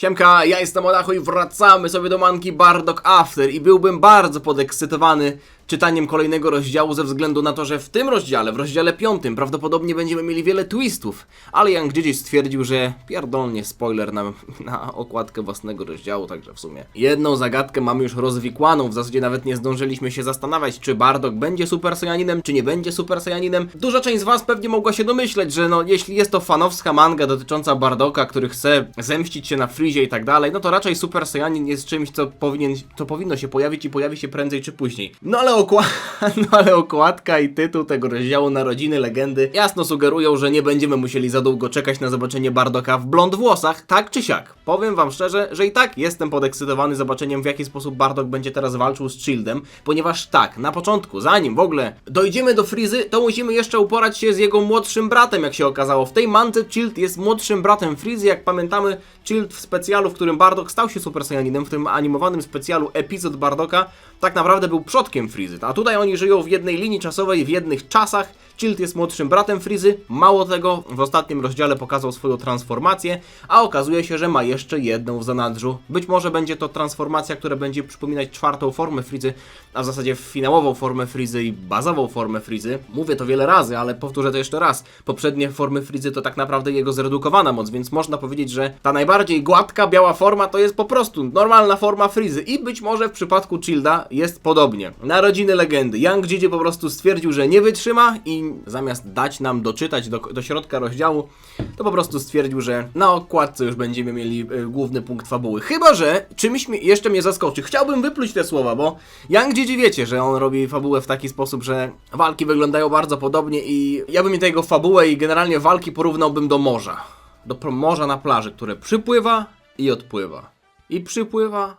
Siemka, ja jestem Odacho i wracamy sobie do manki Bardock After i byłbym bardzo podekscytowany czytaniem kolejnego rozdziału ze względu na to, że w tym rozdziale, w rozdziale piątym prawdopodobnie będziemy mieli wiele twistów, ale Young Gigi stwierdził, że pierdolnie spoiler na, na okładkę własnego rozdziału, także w sumie jedną zagadkę mamy już rozwikłaną, w zasadzie nawet nie zdążyliśmy się zastanawiać, czy Bardock będzie Super Saiyaninem, czy nie będzie Super Saiyaninem. Duża część z was pewnie mogła się domyśleć, że no jeśli jest to fanowska manga dotycząca Bardocka, który chce zemścić się na Freezie i tak dalej, no to raczej Super Saiyanin jest czymś, co, powinien, co powinno się pojawić i pojawi się prędzej czy później. No ale, okła- no ale okładka i tytuł tego rozdziału Narodziny Legendy jasno sugerują, że nie będziemy musieli za długo czekać na zobaczenie Bardoka w blond włosach, tak czy siak. Powiem wam szczerze, że i tak jestem podekscytowany zobaczeniem w jaki sposób Bardock będzie teraz walczył z Shieldem, ponieważ tak, na początku, zanim w ogóle dojdziemy do Frizy, to musimy jeszcze uporać się z jego młodszym bratem, jak się okazało. W tej mance Shield jest młodszym bratem Frizy, jak pamiętamy, Shield w specjalu, w którym Bardock stał się Super Saiyaninem, w tym animowanym specjalu epizod Bardoka, tak naprawdę był przodkiem Frizy. A tutaj oni żyją w jednej linii czasowej, w jednych czasach. Shield jest młodszym bratem Frizy. Mało tego, w ostatnim rozdziale pokazał swoją transformację, a okazuje się, że ma jeszcze jedną w zanadrzu. Być może będzie to transformacja, która będzie przypominać czwartą formę Frizy, a w zasadzie finałową formę Frizy i bazową formę Frizy. Mówię to wiele razy, ale powtórzę to jeszcze raz. Poprzednie formy Frizy to tak naprawdę jego zredukowana moc, więc można powiedzieć, że ta najbardziej gładka, biała forma to jest po prostu normalna forma Frizy i być może w przypadku Childa jest podobnie. Narodziny legendy. Young Gigi po prostu stwierdził, że nie wytrzyma i zamiast dać nam doczytać do, do środka rozdziału, to po prostu stwierdził, że na okładce już będziemy mieli y, główny punkt fabuły. Chyba, że czymś mi, jeszcze mnie zaskoczy. Chciałbym wypluć te słowa, bo Young Gigi wiecie, że on robi fabułę w taki sposób, że walki wyglądają bardzo podobnie i ja bym tego fabułę i generalnie walki porównałbym do morza. Do morza na plaży, które przypływa i odpływa. I przypływa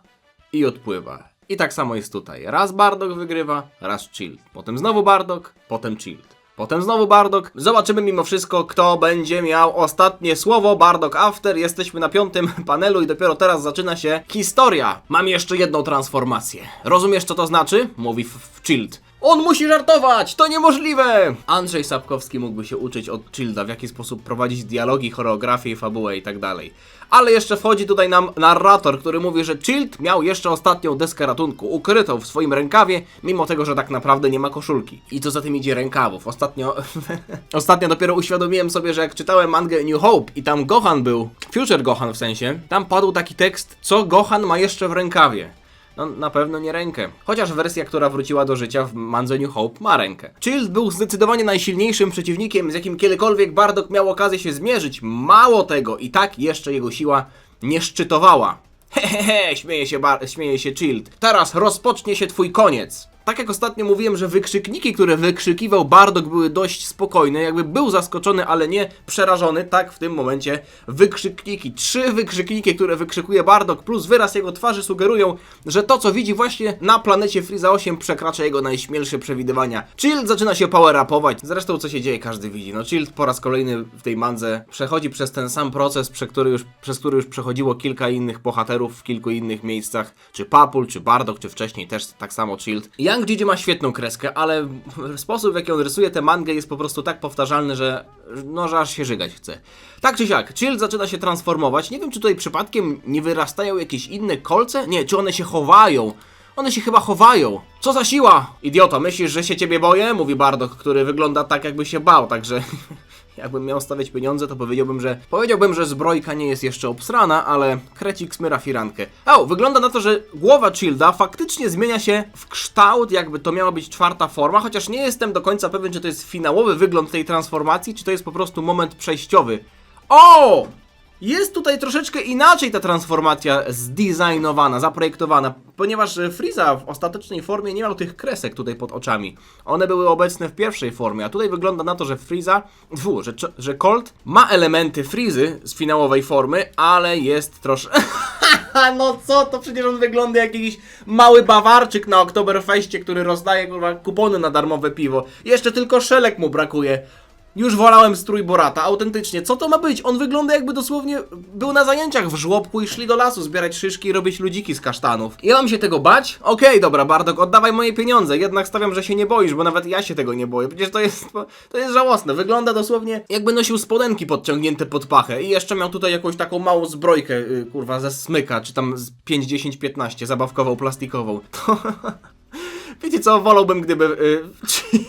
i odpływa. I tak samo jest tutaj. Raz Bardock wygrywa, raz Shield. Potem znowu Bardock, potem Shield. Potem znowu Bardock. Zobaczymy mimo wszystko, kto będzie miał ostatnie słowo. Bardock After. Jesteśmy na piątym panelu i dopiero teraz zaczyna się historia. Mam jeszcze jedną transformację. Rozumiesz, co to znaczy? Mówi w, w Shield. On musi żartować! To niemożliwe! Andrzej Sapkowski mógłby się uczyć od Childa, w jaki sposób prowadzić dialogi, choreografię, fabułę i tak dalej. Ale jeszcze wchodzi tutaj nam narrator, który mówi, że Child miał jeszcze ostatnią deskę ratunku, ukrytą w swoim rękawie, mimo tego, że tak naprawdę nie ma koszulki. I co za tym idzie rękawów. Ostatnio, ostatnio dopiero uświadomiłem sobie, że jak czytałem mangę New Hope i tam Gohan był, Future Gohan w sensie, tam padł taki tekst, co Gohan ma jeszcze w rękawie. No, na pewno nie rękę. Chociaż wersja, która wróciła do życia w Mandze New Hope ma rękę. Child był zdecydowanie najsilniejszym przeciwnikiem, z jakim kiedykolwiek Bardock miał okazję się zmierzyć. Mało tego, i tak jeszcze jego siła nie szczytowała. Hehehe, śmieje się, bar- śmieje się Child. Teraz rozpocznie się twój koniec. Tak jak ostatnio mówiłem, że wykrzykniki, które wykrzykiwał Bardock były dość spokojne, jakby był zaskoczony, ale nie przerażony, tak w tym momencie wykrzykniki, trzy wykrzykniki, które wykrzykuje Bardock plus wyraz jego twarzy sugerują, że to co widzi właśnie na planecie Freeza 8 przekracza jego najśmielsze przewidywania. Shield zaczyna się power-upować, zresztą co się dzieje każdy widzi, no Shield po raz kolejny w tej mandze przechodzi przez ten sam proces, przez który już, przez który już przechodziło kilka innych bohaterów w kilku innych miejscach, czy Papul, czy Bardock, czy wcześniej też tak samo Shield. Young Gigi ma świetną kreskę, ale sposób w jaki on rysuje tę mangę jest po prostu tak powtarzalny, że no, że aż się żygać chce. Tak czy siak, Shield zaczyna się transformować. Nie wiem, czy tutaj przypadkiem nie wyrastają jakieś inne kolce? Nie, czy one się chowają? One się chyba chowają. Co za siła! Idioto, myślisz, że się ciebie boję? Mówi Bardock, który wygląda tak, jakby się bał, także... Jakbym miał stawiać pieniądze, to powiedziałbym, że powiedziałbym, że zbrojka nie jest jeszcze obsrana, ale krecik smyra firankę. O, wygląda na to, że głowa Childa faktycznie zmienia się w kształt, jakby to miała być czwarta forma, chociaż nie jestem do końca pewien, czy to jest finałowy wygląd tej transformacji, czy to jest po prostu moment przejściowy. O! Jest tutaj troszeczkę inaczej ta transformacja zdesignowana, zaprojektowana, ponieważ e, Frieza w ostatecznej formie nie miał tych kresek tutaj pod oczami. One były obecne w pierwszej formie, a tutaj wygląda na to, że Frieza, fu, że, że Colt ma elementy Frizy z finałowej formy, ale jest troszkę... no co, to przecież on wygląda jak jakiś mały Bawarczyk na Oktoberfeście, który rozdaje kupony na darmowe piwo. Jeszcze tylko szelek mu brakuje. Już wolałem strój Borata, autentycznie. Co to ma być? On wygląda jakby dosłownie był na zajęciach w żłobku i szli do lasu zbierać szyszki i robić ludziki z kasztanów. Ja mam się tego bać? Okej, dobra, Bardok, oddawaj moje pieniądze. Jednak stawiam, że się nie boisz, bo nawet ja się tego nie boję. Przecież to jest, to jest żałosne. Wygląda dosłownie jakby nosił spodenki podciągnięte pod pachę i jeszcze miał tutaj jakąś taką małą zbrojkę, yy, kurwa, ze smyka, czy tam z 5, 10, 15, zabawkową, plastikową. To... Wiecie co, wolałbym gdyby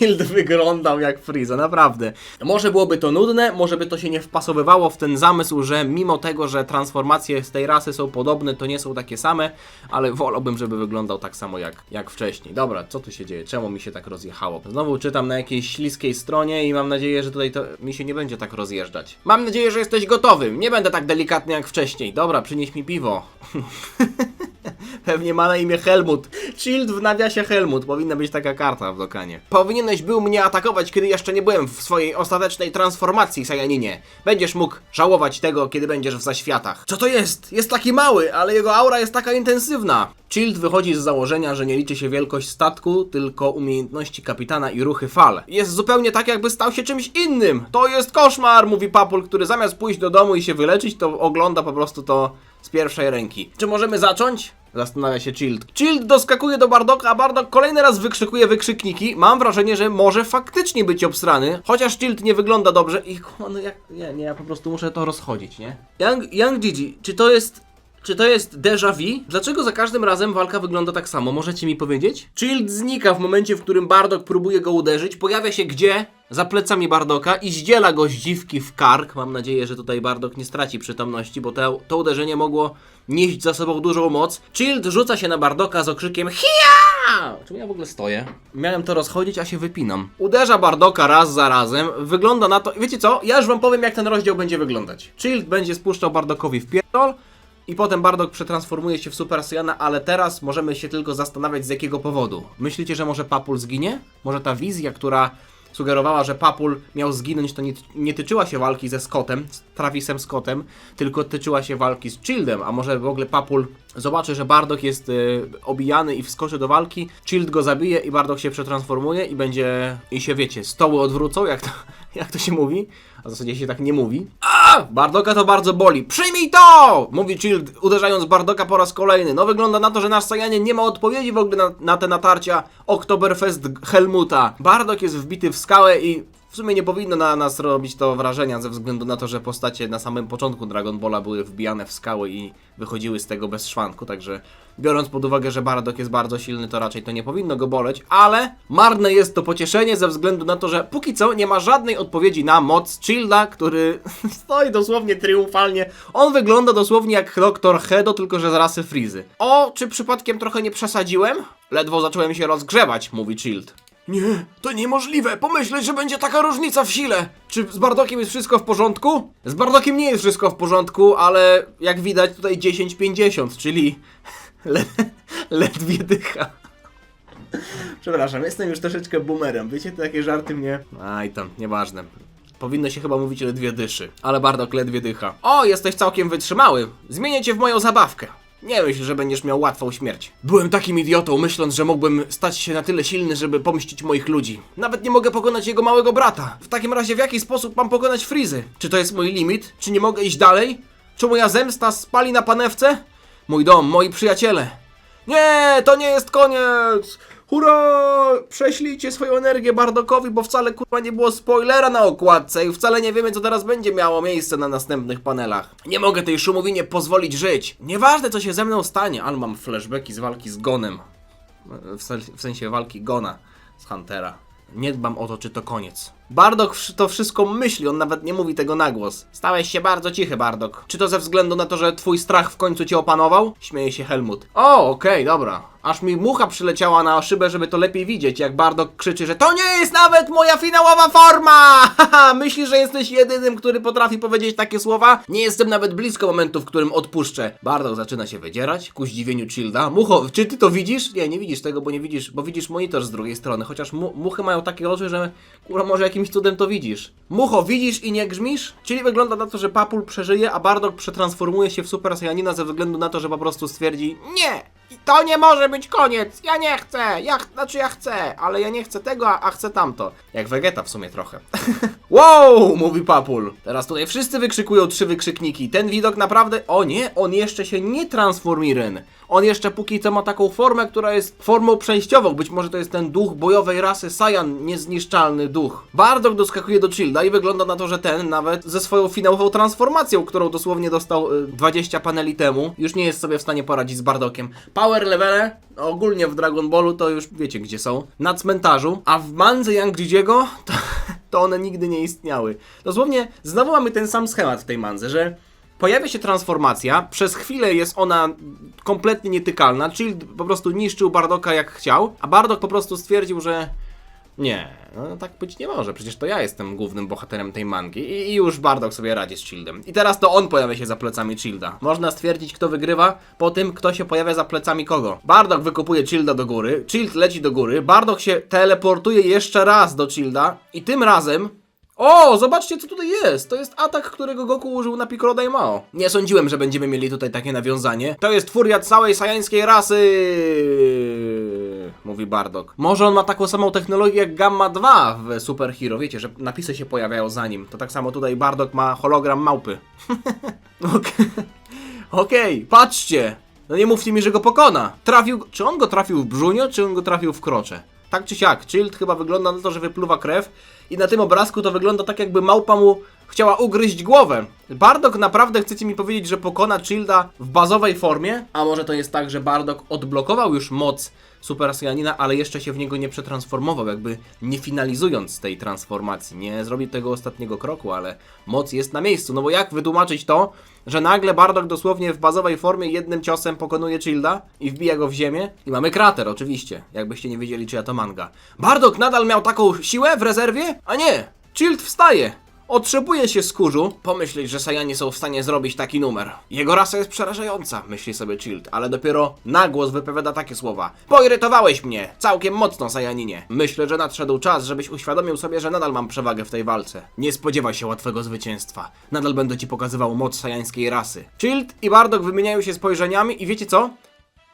y, wyglądał jak Freeza, naprawdę. Może byłoby to nudne, może by to się nie wpasowywało w ten zamysł, że mimo tego, że transformacje z tej rasy są podobne, to nie są takie same, ale wolałbym, żeby wyglądał tak samo jak, jak wcześniej. Dobra, co tu się dzieje? Czemu mi się tak rozjechało? Znowu czytam na jakiejś śliskiej stronie i mam nadzieję, że tutaj to mi się nie będzie tak rozjeżdżać. Mam nadzieję, że jesteś gotowy. Nie będę tak delikatny jak wcześniej. Dobra, przynieś mi piwo. Pewnie ma na imię Helmut. Shield w nawiasie Helmut. Powinna być taka karta w dokanie. Powinieneś był mnie atakować, kiedy jeszcze nie byłem w swojej ostatecznej transformacji, Sajaninie. Będziesz mógł żałować tego, kiedy będziesz w zaświatach. Co to jest? Jest taki mały, ale jego aura jest taka intensywna. Shield wychodzi z założenia, że nie liczy się wielkość statku, tylko umiejętności kapitana i ruchy fal. Jest zupełnie tak, jakby stał się czymś innym. To jest koszmar, mówi Papul, który zamiast pójść do domu i się wyleczyć, to ogląda po prostu to z pierwszej ręki. Czy możemy zacząć? Zastanawia się Child. Child doskakuje do Bardoka, a Bardok kolejny raz wykrzykuje wykrzykniki. Mam wrażenie, że może faktycznie być obstrany, chociaż Child nie wygląda dobrze i no jak, nie, nie, ja po prostu muszę to rozchodzić, nie? Young, Young Gigi, czy to jest czy to jest déjà vu? Dlaczego za każdym razem walka wygląda tak samo? Możecie mi powiedzieć? Shield znika w momencie, w którym Bardok próbuje go uderzyć. Pojawia się gdzie? Za plecami Bardoka i zdziela go z dziwki w kark. Mam nadzieję, że tutaj Bardok nie straci przytomności, bo to, to uderzenie mogło nieść za sobą dużą moc. Shield rzuca się na Bardoka z okrzykiem HIA! Czemu ja w ogóle stoję? Miałem to rozchodzić, a się wypinam. Uderza Bardoka raz za razem. Wygląda na to... Wiecie co? Ja już wam powiem, jak ten rozdział będzie wyglądać. Shield będzie spuszczał Bardokowi w pierdol. I potem Bardock przetransformuje się w Super Saiyana, ale teraz możemy się tylko zastanawiać z jakiego powodu. Myślicie, że może Papul zginie? Może ta wizja, która sugerowała, że Papul miał zginąć, to nie, nie tyczyła się walki ze Scottem, z Travisem Scottem, tylko tyczyła się walki z Childem, a może w ogóle Papul zobaczy, że Bardock jest y, obijany i wskoczy do walki, Child go zabije i Bardock się przetransformuje i będzie, i się wiecie, stoły odwrócą, jak to, jak to się mówi, a w zasadzie się tak nie mówi. A! Bardoka to bardzo boli. Przyjmij to! Mówi Child, uderzając Bardoka po raz kolejny. No wygląda na to, że nasz Sajanin nie ma odpowiedzi w ogóle na, na te natarcia Oktoberfest Helmuta. Bardok jest wbity w skałę i w sumie nie powinno na nas robić to wrażenia ze względu na to, że postacie na samym początku Dragon Balla były wbijane w skały i wychodziły z tego bez szwanku, także biorąc pod uwagę, że Bardock jest bardzo silny, to raczej to nie powinno go boleć, ale marne jest to pocieszenie ze względu na to, że póki co nie ma żadnej odpowiedzi na moc Childa, który stoi dosłownie triumfalnie. On wygląda dosłownie jak Dr. Hedo, tylko że z rasy Frizy. O, czy przypadkiem trochę nie przesadziłem? Ledwo zacząłem się rozgrzewać, mówi Child. Nie, to niemożliwe. Pomyśleć, że będzie taka różnica w sile. Czy z Bardokiem jest wszystko w porządku? Z Bardokiem nie jest wszystko w porządku, ale jak widać tutaj 10-50, czyli le ledwie dycha. Przepraszam, jestem już troszeczkę boomerem. Wiecie, takie żarty mnie... Aj tam, nieważne. Powinno się chyba mówić ledwie dyszy, ale Bardok ledwie dycha. O, jesteś całkiem wytrzymały. Zmienię cię w moją zabawkę. Nie myśl, że będziesz miał łatwą śmierć. Byłem takim idiotą, myśląc, że mógłbym stać się na tyle silny, żeby pomścić moich ludzi. Nawet nie mogę pokonać jego małego brata. W takim razie w jaki sposób mam pokonać Frizy? Czy to jest mój limit? Czy nie mogę iść dalej? Czy moja zemsta spali na panewce? Mój dom, moi przyjaciele. Nie, to nie jest koniec! Hurra! Prześlijcie swoją energię Bardokowi, bo wcale kurwa nie było spoilera na okładce i wcale nie wiemy, co teraz będzie miało miejsce na następnych panelach. Nie mogę tej szumowinie pozwolić żyć. Nieważne, co się ze mną stanie, ale mam flashbacki z walki z Gonem. W, w sensie walki Gona z Huntera. Nie dbam o to, czy to koniec. Bardok to wszystko myśli, on nawet nie mówi tego na głos. Stałeś się bardzo cichy, Bardok. Czy to ze względu na to, że twój strach w końcu cię opanował? Śmieje się Helmut. O, okej, dobra. Aż mi mucha przyleciała na szybę, żeby to lepiej widzieć, jak Bardok krzyczy, że to nie jest nawet moja finałowa forma! Haha, myślisz, że jesteś jedynym, który potrafi powiedzieć takie słowa? Nie jestem nawet blisko momentu, w którym odpuszczę. Bardok zaczyna się wydzierać, ku zdziwieniu Childa. Mucho, czy ty to widzisz? Nie, nie widzisz tego, bo nie widzisz, bo widzisz monitor z drugiej strony, chociaż mu muchy mają takie oczy, że kurwa może jakimś cudem to widzisz. Mucho, widzisz i nie grzmisz? Czyli wygląda na to, że Papul przeżyje, a Bardok przetransformuje się w Super Saiyanina ze względu na to, że po prostu stwierdzi Nie! To nie może być koniec! Ja nie chcę! Ja, ch- znaczy ja chcę, ale ja nie chcę tego, a, a chcę tamto. Jak Vegeta w sumie trochę. wow! Mówi Papul. Teraz tutaj wszyscy wykrzykują trzy wykrzykniki. Ten widok naprawdę... O nie, on jeszcze się nie transformiren. On jeszcze póki co ma taką formę, która jest formą przejściową. Być może to jest ten duch bojowej rasy Saiyan, niezniszczalny duch. Bardock doskakuje do Childa i wygląda na to, że ten nawet ze swoją finałową transformacją, którą dosłownie dostał y, 20 paneli temu, już nie jest sobie w stanie poradzić z Bardockiem. Power levele, ogólnie w Dragon Ballu to już wiecie gdzie są. Na cmentarzu, a w Mandze Yang to, to one nigdy nie istniały. Dosłownie znowu mamy ten sam schemat w tej Mandze, że Pojawia się transformacja, przez chwilę jest ona kompletnie nietykalna, czyli po prostu niszczył Bardoka jak chciał, a Bardok po prostu stwierdził, że nie, no tak być nie może, przecież to ja jestem głównym bohaterem tej mangi i, i już Bardok sobie radzi z Shieldem. I teraz to on pojawia się za plecami Shielda. Można stwierdzić, kto wygrywa po tym, kto się pojawia za plecami kogo. Bardok wykupuje Shielda do góry, Shield leci do góry, Bardok się teleportuje jeszcze raz do Shielda i tym razem o, zobaczcie co tutaj jest! To jest atak, którego Goku użył na Piccolo Daimao. Nie sądziłem, że będziemy mieli tutaj takie nawiązanie. To jest furia całej sajańskiej rasy! Mówi Bardock. Może on ma taką samą technologię jak Gamma 2 w Super Hero. Wiecie, że napisy się pojawiają za nim. To tak samo tutaj Bardock ma hologram małpy. Okej, Okej, patrzcie! No nie mówcie mi, że go pokona. Trafił. Czy on go trafił w brzunio, czy on go trafił w krocze? Tak czy siak, Child chyba wygląda na to, że wypluwa krew i na tym obrazku to wygląda tak, jakby małpa mu chciała ugryźć głowę. Bardock naprawdę chcecie mi powiedzieć, że pokona Childa w bazowej formie? A może to jest tak, że Bardock odblokował już moc Super Saiyanina, ale jeszcze się w niego nie przetransformował, jakby nie finalizując tej transformacji. Nie zrobi tego ostatniego kroku, ale moc jest na miejscu. No bo jak wytłumaczyć to, że nagle Bardock dosłownie w bazowej formie jednym ciosem pokonuje Childa i wbija go w ziemię? I mamy krater, oczywiście, jakbyście nie wiedzieli, czyja to manga. Bardock nadal miał taką siłę w rezerwie? A nie! Child wstaje! Otrzepuje się z kurzu. Pomyśleć, że Saiyanie są w stanie zrobić taki numer. Jego rasa jest przerażająca, myśli sobie Child, ale dopiero na głos wypowiada takie słowa. Poirytowałeś mnie! Całkiem mocno, Saiyaninie. Myślę, że nadszedł czas, żebyś uświadomił sobie, że nadal mam przewagę w tej walce. Nie spodziewaj się łatwego zwycięstwa. Nadal będę ci pokazywał moc sajańskiej rasy. Child i Bardock wymieniają się spojrzeniami i wiecie co?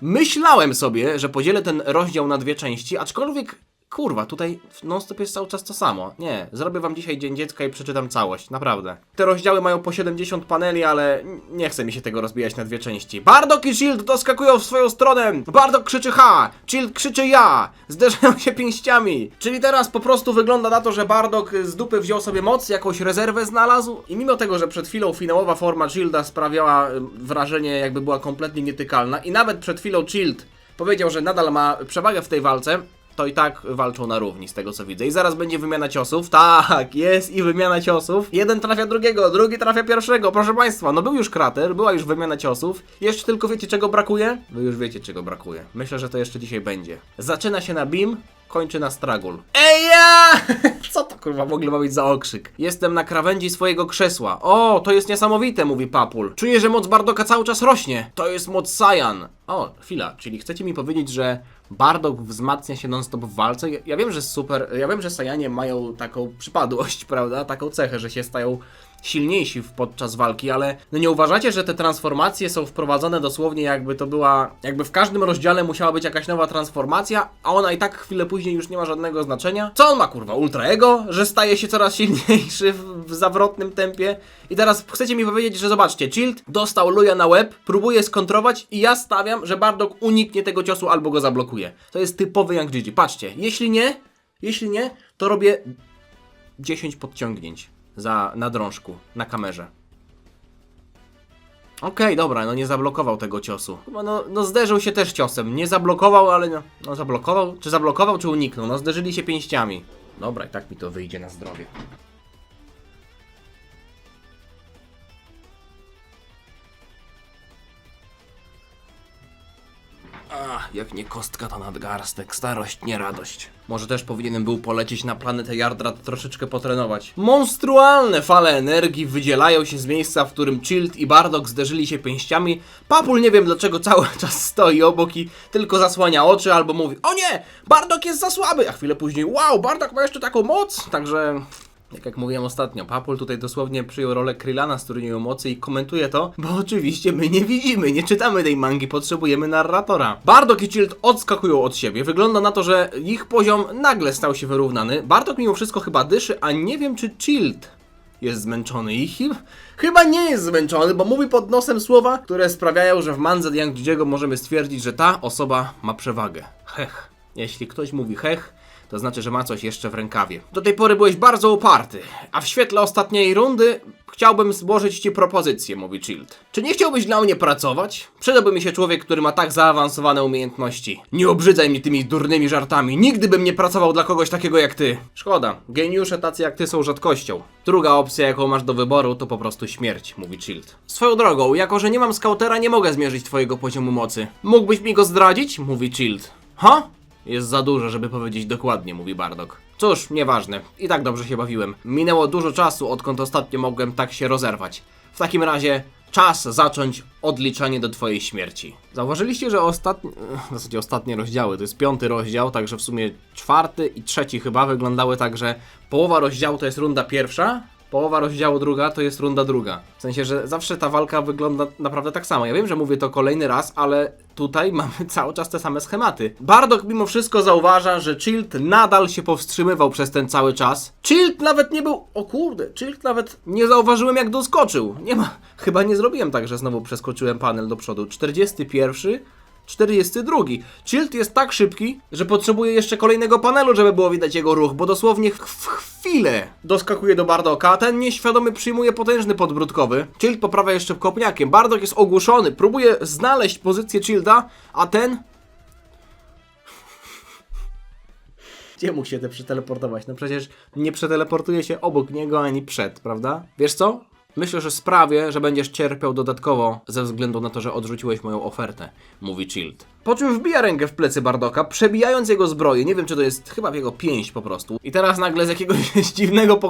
Myślałem sobie, że podzielę ten rozdział na dwie części, aczkolwiek kurwa, tutaj non-stop jest cały czas to samo. Nie, zrobię wam dzisiaj Dzień Dziecka i przeczytam całość, naprawdę. Te rozdziały mają po 70 paneli, ale nie chce mi się tego rozbijać na dwie części. Bardock i Shield doskakują w swoją stronę! Bardock krzyczy ha! Shield krzyczy ja! Zderzają się pięściami! Czyli teraz po prostu wygląda na to, że Bardock z dupy wziął sobie moc, jakąś rezerwę znalazł i mimo tego, że przed chwilą finałowa forma Shielda sprawiała wrażenie jakby była kompletnie nietykalna i nawet przed chwilą Shield powiedział, że nadal ma przewagę w tej walce, to i tak walczą na równi, z tego co widzę. I zaraz będzie wymiana ciosów. Tak, jest i wymiana ciosów. Jeden trafia drugiego, drugi trafia pierwszego. Proszę Państwa, no był już krater, była już wymiana ciosów. Jeszcze tylko wiecie czego brakuje? Wy już wiecie czego brakuje. Myślę, że to jeszcze dzisiaj będzie. Zaczyna się na beam, kończy na stragul. Ej ja! Co to kurwa w ogóle ma być za okrzyk? Jestem na krawędzi swojego krzesła. O, to jest niesamowite, mówi Papul. Czuję, że moc Bardoka cały czas rośnie. To jest moc Saiyan. O, chwila, czyli chcecie mi powiedzieć, że Bardock wzmacnia się non-stop w walce? Ja, wiem, że super, ja wiem, że Saiyanie mają taką przypadłość, prawda? Taką cechę, że się stają silniejsi podczas walki, ale no nie uważacie, że te transformacje są wprowadzone dosłownie jakby to była, jakby w każdym rozdziale musiała być jakaś nowa transformacja, a ona i tak chwilę później już nie ma żadnego znaczenia? Co on ma kurwa, ultra ego? Że staje się coraz silniejszy w, w zawrotnym tempie? I teraz chcecie mi powiedzieć, że zobaczcie, Child dostał luja na łeb, próbuje skontrować i ja stawiam, że Bardock uniknie tego ciosu albo go zablokuje. To jest typowy Young Gigi. Patrzcie, jeśli nie, jeśli nie, to robię 10 podciągnięć za, na drążku, na kamerze. Okej, dobra, no nie zablokował tego ciosu. Chyba no, no zderzył się też ciosem. Nie zablokował, ale no, no zablokował. Czy zablokował, czy uniknął? No zderzyli się pięściami. Dobra, i tak mi to wyjdzie na zdrowie. Ach, jak nie kostka to nadgarstek, starość nie radość. Może też powinienem był polecieć na planetę Yardrat troszeczkę potrenować. Monstrualne fale energii wydzielają się z miejsca, w którym Child i Bardock zderzyli się pięściami. Papul nie wiem dlaczego cały czas stoi obok i tylko zasłania oczy albo mówi O nie! Bardock jest za słaby! A chwilę później Wow! Bardock ma jeszcze taką moc! Także... Tak jak mówiłem ostatnio, Papul tutaj dosłownie przyjął rolę Krylana z turnieju mocy i komentuje to, bo oczywiście my nie widzimy, nie czytamy tej mangi, potrzebujemy narratora. Bardock i Child odskakują od siebie, wygląda na to, że ich poziom nagle stał się wyrównany. Bardock mimo wszystko chyba dyszy, a nie wiem czy Child jest zmęczony i chyba, chyba nie jest zmęczony, bo mówi pod nosem słowa, które sprawiają, że w mandze Yang możemy stwierdzić, że ta osoba ma przewagę. Hech. Jeśli ktoś mówi hech, to znaczy, że ma coś jeszcze w rękawie. Do tej pory byłeś bardzo uparty, a w świetle ostatniej rundy chciałbym złożyć ci propozycję, mówi Child. Czy nie chciałbyś dla mnie pracować? Przydałby mi się człowiek, który ma tak zaawansowane umiejętności. Nie obrzydzaj mnie tymi durnymi żartami. Nigdy bym nie pracował dla kogoś takiego jak ty. Szkoda, geniusze tacy jak ty są rzadkością. Druga opcja, jaką masz do wyboru, to po prostu śmierć, mówi Child. Swoją drogą, jako że nie mam skautera, nie mogę zmierzyć twojego poziomu mocy. Mógłbyś mi go zdradzić? mówi Child. Ha? Jest za dużo, żeby powiedzieć dokładnie, mówi Bardock. Cóż, nieważne. I tak dobrze się bawiłem. Minęło dużo czasu, odkąd ostatnio mogłem tak się rozerwać. W takim razie czas zacząć odliczanie do twojej śmierci. Zauważyliście, że ostatnie, w zasadzie ostatnie rozdziały, to jest piąty rozdział, także w sumie czwarty i trzeci chyba wyglądały tak, że połowa rozdziału to jest runda pierwsza, Połowa rozdziału druga to jest runda druga. W sensie, że zawsze ta walka wygląda naprawdę tak samo. Ja wiem, że mówię to kolejny raz, ale tutaj mamy cały czas te same schematy. Bardock mimo wszystko zauważa, że Child nadal się powstrzymywał przez ten cały czas. Child nawet nie był... O kurde, Child nawet nie zauważyłem jak doskoczył. Nie ma... Chyba nie zrobiłem tak, że znowu przeskoczyłem panel do przodu. 41 42. Child jest tak szybki, że potrzebuje jeszcze kolejnego panelu, żeby było widać jego ruch, bo dosłownie w chwilę doskakuje do Bardoka, a ten nieświadomy przyjmuje potężny podbródkowy. Child poprawia jeszcze kopniakiem. Bardok jest ogłuszony, próbuje znaleźć pozycję Childa, a ten... Gdzie mógł się te przeteleportować? No przecież nie przeteleportuje się obok niego ani przed, prawda? Wiesz co? Myślę, że sprawię, że będziesz cierpiał dodatkowo ze względu na to, że odrzuciłeś moją ofertę, mówi Child. Po czym wbija rękę w plecy Bardoka, przebijając jego zbroję. Nie wiem, czy to jest chyba w jego pięść po prostu. I teraz nagle z jakiegoś dziwnego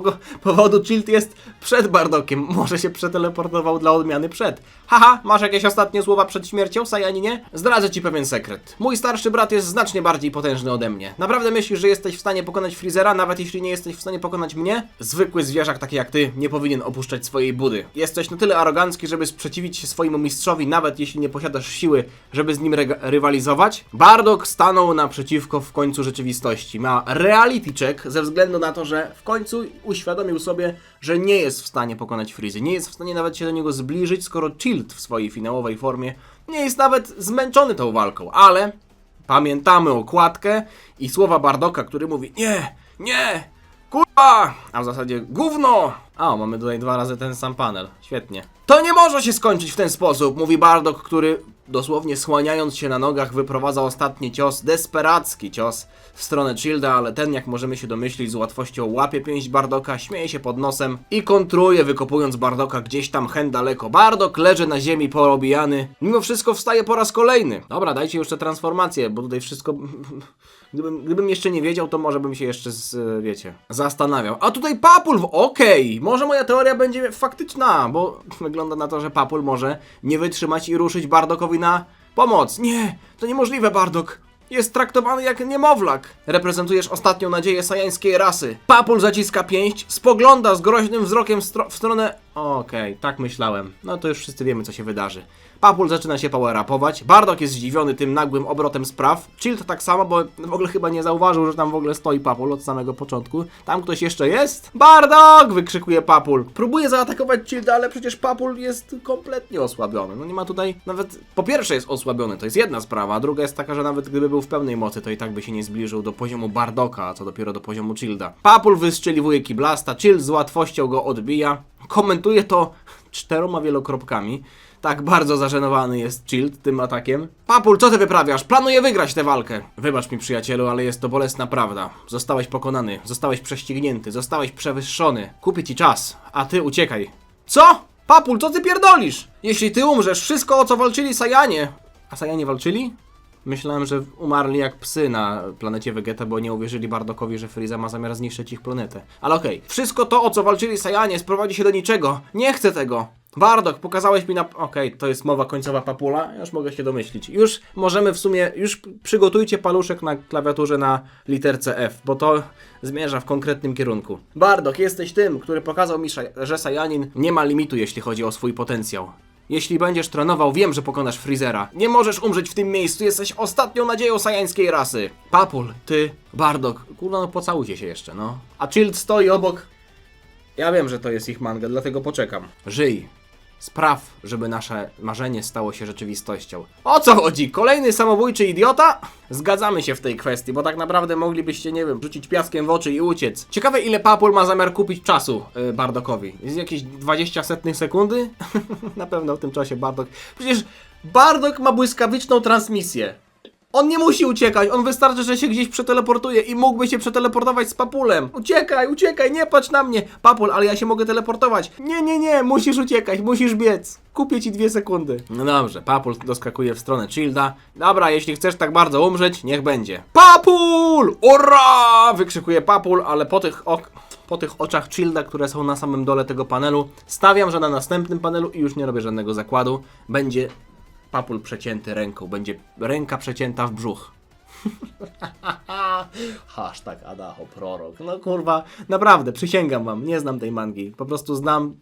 powodu Child jest przed Bardokiem. Może się przeteleportował dla odmiany przed. Haha, masz jakieś ostatnie słowa przed śmiercią, Sajaninie? Zdradzę ci pewien sekret. Mój starszy brat jest znacznie bardziej potężny ode mnie. Naprawdę myślisz, że jesteś w stanie pokonać Freezera, nawet jeśli nie jesteś w stanie pokonać mnie? Zwykły zwierzak taki jak ty nie powinien opuszczać swojej budy. Jesteś na tyle arogancki, żeby sprzeciwić się swojemu mistrzowi, nawet jeśli nie posiadasz siły, żeby z nim rywalizować. Bardock stanął naprzeciwko w końcu rzeczywistości. Ma reality check ze względu na to, że w końcu uświadomił sobie, że nie jest w stanie pokonać Freezy. Nie jest w stanie nawet się do niego zbliżyć, skoro Child w swojej finałowej formie nie jest nawet zmęczony tą walką, ale pamiętamy okładkę i słowa Bardoka, który mówi nie, nie, Kurwa! A w zasadzie gówno! A, mamy tutaj dwa razy ten sam panel. Świetnie. To nie może się skończyć w ten sposób, mówi Bardock, który dosłownie słaniając się na nogach wyprowadza ostatni cios, desperacki cios w stronę Childa, ale ten, jak możemy się domyślić, z łatwością łapie pięść Bardoka, śmieje się pod nosem i kontruje, wykopując Bardoka gdzieś tam hen daleko. Bardok leży na ziemi porobijany, mimo wszystko wstaje po raz kolejny. Dobra, dajcie już te transformacje, bo tutaj wszystko... Gdybym, gdybym jeszcze nie wiedział, to może bym się jeszcze, z, wiecie, zastanawiał. A tutaj Papul, w- okej, może moja teoria będzie faktyczna, bo wygląda na to, że Papul może nie wytrzymać i ruszyć Bardokowi na pomoc. Nie, to niemożliwe, Bardok. Jest traktowany jak niemowlak. Reprezentujesz ostatnią nadzieję sajańskiej rasy. Papul zaciska pięść, spogląda z groźnym wzrokiem w stronę... Okej, tak myślałem. No to już wszyscy wiemy, co się wydarzy. Papul zaczyna się power-upować. Bardok jest zdziwiony tym nagłym obrotem spraw. Child tak samo, bo w ogóle chyba nie zauważył, że tam w ogóle stoi Papul od samego początku. Tam ktoś jeszcze jest? Bardok! wykrzykuje Papul. Próbuje zaatakować Childa, ale przecież Papul jest kompletnie osłabiony. No nie ma tutaj nawet... Po pierwsze jest osłabiony, to jest jedna sprawa, a druga jest taka, że nawet gdyby był w pełnej mocy, to i tak by się nie zbliżył do poziomu Bardoka, a co dopiero do poziomu Childa. Papul wystrzeliwuje kiblasta, Child z łatwością go odbija. Komentuje to czteroma wielokropkami. Tak bardzo zażenowany jest Child tym atakiem. Papul, co ty wyprawiasz? Planuję wygrać tę walkę. Wybacz mi, przyjacielu, ale jest to bolesna prawda. Zostałeś pokonany, zostałeś prześcignięty, zostałeś przewyższony. Kupię ci czas, a ty uciekaj. Co? Papul, co ty pierdolisz? Jeśli ty umrzesz, wszystko o co walczyli Sajanie. A Sajanie walczyli? Myślałem, że umarli jak psy na planecie Vegeta, bo nie uwierzyli Bardokowi, że Frieza ma zamiar zniszczyć ich planetę. Ale okej, wszystko to, o co walczyli Sajanie, sprowadzi się do niczego. Nie chcę tego. Bardok, pokazałeś mi na... Okej, to jest mowa końcowa papula, już mogę się domyślić. Już możemy w sumie, już przygotujcie paluszek na klawiaturze na literce F, bo to zmierza w konkretnym kierunku. Bardok, jesteś tym, który pokazał mi, że Sajanin nie ma limitu, jeśli chodzi o swój potencjał. Jeśli będziesz trenował, wiem, że pokonasz Freezera. Nie możesz umrzeć w tym miejscu, jesteś ostatnią nadzieją sajańskiej rasy. Papul, ty, Bardok, kurwa no pocałujcie się jeszcze, no. A Child stoi obok. Ja wiem, że to jest ich manga, dlatego poczekam. Żyj. Spraw, żeby nasze marzenie stało się rzeczywistością. O co chodzi? Kolejny samobójczy idiota? Zgadzamy się w tej kwestii, bo tak naprawdę moglibyście, nie wiem, rzucić piaskiem w oczy i uciec. Ciekawe ile Papul ma zamiar kupić czasu yy, Bardokowi. Jest jakieś 20 setnych sekundy? Na pewno w tym czasie Bardok... Przecież Bardok ma błyskawiczną transmisję. On nie musi uciekać, on wystarczy, że się gdzieś przeteleportuje i mógłby się przeteleportować z Papulem. Uciekaj, uciekaj, nie patrz na mnie. Papul, ale ja się mogę teleportować. Nie, nie, nie, musisz uciekać, musisz biec. Kupię ci dwie sekundy. No dobrze, Papul doskakuje w stronę Childa. Dobra, jeśli chcesz tak bardzo umrzeć, niech będzie. Papul! Ura! Wykrzykuje Papul, ale po tych ok po tych oczach Childa, które są na samym dole tego panelu, stawiam, że na następnym panelu, i już nie robię żadnego zakładu, będzie papul przecięty ręką, będzie ręka przecięta w brzuch. Hashtag Adaho prorok. No kurwa, naprawdę, przysięgam wam, nie znam tej mangi. Po prostu znam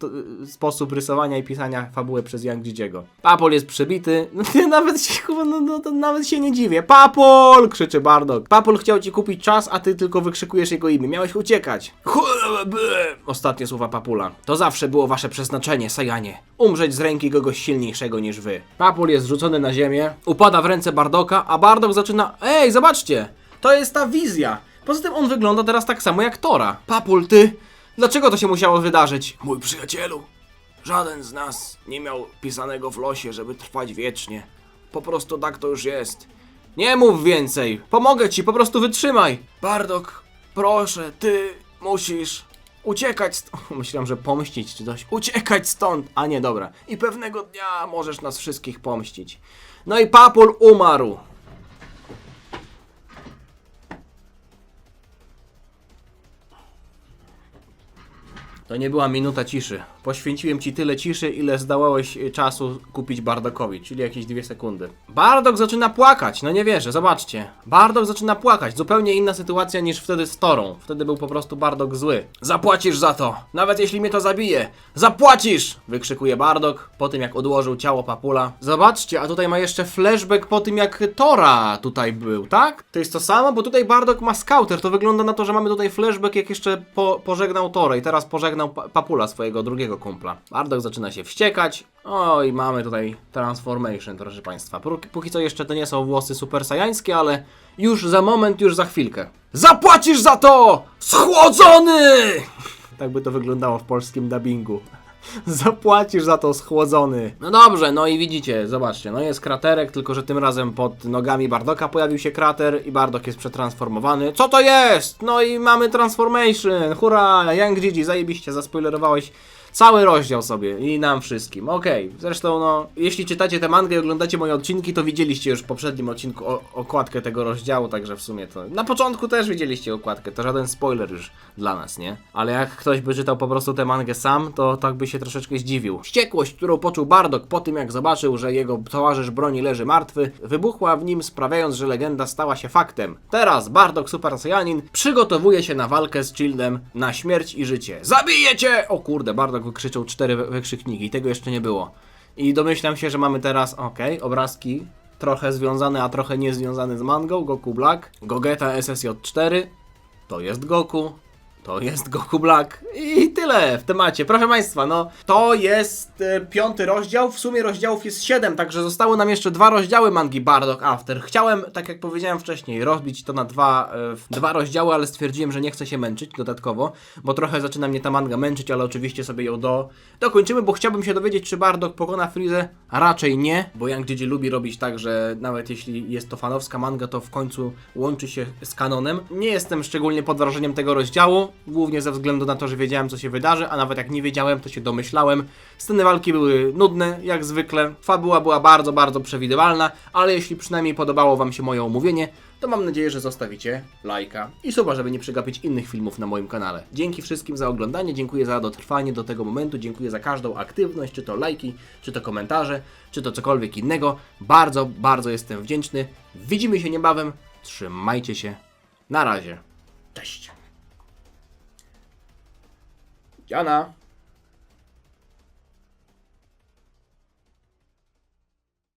y, sposób rysowania i pisania fabuły przez Yang Jijiego. Papol jest przebity. No, nawet, się, kurwa, no, no, nawet się nie dziwię. Papol! krzyczy Bardok. Papol chciał ci kupić czas, a ty tylko wykrzykujesz jego imię. Miałeś uciekać. Ostatnie słowa Papula. To zawsze było wasze przeznaczenie, Sajanie. Umrzeć z ręki kogoś silniejszego niż wy. Papul jest rzucony na ziemię, upada w ręce Bardoka, a Bardok zaczyna... Ej, zobaczcie! To jest ta wizja. Poza tym on wygląda teraz tak samo jak Tora. Papul, ty... Dlaczego to się musiało wydarzyć? Mój przyjacielu, żaden z nas nie miał pisanego w losie, żeby trwać wiecznie. Po prostu tak to już jest. Nie mów więcej. Pomogę ci, po prostu wytrzymaj. Bardok, proszę, ty musisz uciekać stąd. Myślałem, że pomścić czy coś. Uciekać stąd. A nie, dobra. I pewnego dnia możesz nas wszystkich pomścić. No i Papul umarł. To nie była minuta ciszy. Poświęciłem ci tyle ciszy, ile zdołałeś y, czasu kupić Bardokowi, czyli jakieś dwie sekundy. Bardok zaczyna płakać, no nie wierzę, zobaczcie. Bardok zaczyna płakać, zupełnie inna sytuacja niż wtedy z Torą. Wtedy był po prostu Bardok zły. Zapłacisz za to, nawet jeśli mnie to zabije. Zapłacisz! Wykrzykuje Bardok po tym, jak odłożył ciało Papula. Zobaczcie, a tutaj ma jeszcze flashback po tym, jak Tora tutaj był, tak? To jest to samo, bo tutaj Bardok ma scouter. To wygląda na to, że mamy tutaj flashback, jak jeszcze po, pożegnał Torę i teraz pożegnał pa Papula, swojego drugiego kumpla. Bardok zaczyna się wściekać. O, i mamy tutaj transformation, proszę państwa. Póki co jeszcze to nie są włosy super sajańskie, ale już za moment, już za chwilkę. Zapłacisz za to! Schłodzony! Tak by to wyglądało w polskim dubbingu. Zapłacisz za to schłodzony. No dobrze, no i widzicie, zobaczcie, no jest kraterek, tylko że tym razem pod nogami Bardoka pojawił się krater i Bardok jest przetransformowany. Co to jest? No i mamy transformation, hurra, Young Gigi, zajebiście, zaspoilerowałeś cały rozdział sobie i nam wszystkim. Okej, zresztą no, jeśli czytacie tę mangę i oglądacie moje odcinki, to widzieliście już w poprzednim odcinku okładkę tego rozdziału, także w sumie to... Na początku też widzieliście okładkę, to żaden spoiler już dla nas, nie? Ale jak ktoś by czytał po prostu tę mangę sam, to tak by się troszeczkę zdziwił. Wściekłość, którą poczuł Bardok po tym, jak zobaczył, że jego towarzysz broni leży martwy, wybuchła w nim, sprawiając, że legenda stała się faktem. Teraz Bardok Super Saiyanin przygotowuje się na walkę z Childem na śmierć i życie. Zabijecie! O kurde, Bardok wykrzyczał cztery wy- wykrzykniki, tego jeszcze nie było. I domyślam się, że mamy teraz, okej, obrazki trochę związane, a trochę niezwiązane z mangą, Goku Black, Gogeta SSJ4, to jest Goku, to jest Goku Black i tyle w temacie. Proszę Państwa, no to jest e, piąty rozdział. W sumie rozdziałów jest siedem, także zostały nam jeszcze dwa rozdziały mangi Bardock After. Chciałem, tak jak powiedziałem wcześniej, rozbić to na dwa, e, w dwa rozdziały, ale stwierdziłem, że nie chcę się męczyć dodatkowo, bo trochę zaczyna mnie ta manga męczyć, ale oczywiście sobie ją do, dokończymy, bo chciałbym się dowiedzieć, czy Bardock pokona Freezę. Raczej nie, bo Young Gigi lubi robić tak, że nawet jeśli jest to fanowska manga, to w końcu łączy się z kanonem. Nie jestem szczególnie pod wrażeniem tego rozdziału. Głównie ze względu na to, że wiedziałem co się wydarzy, a nawet jak nie wiedziałem, to się domyślałem. Sceny walki były nudne, jak zwykle, fabuła była bardzo, bardzo przewidywalna, ale jeśli przynajmniej podobało Wam się moje omówienie, to mam nadzieję, że zostawicie lajka i suba, żeby nie przegapić innych filmów na moim kanale. Dzięki wszystkim za oglądanie, dziękuję za dotrwanie do tego momentu, dziękuję za każdą aktywność, czy to lajki, czy to komentarze, czy to cokolwiek innego. Bardzo, bardzo jestem wdzięczny. Widzimy się niebawem. Trzymajcie się. Na razie. Cześć. Gerne.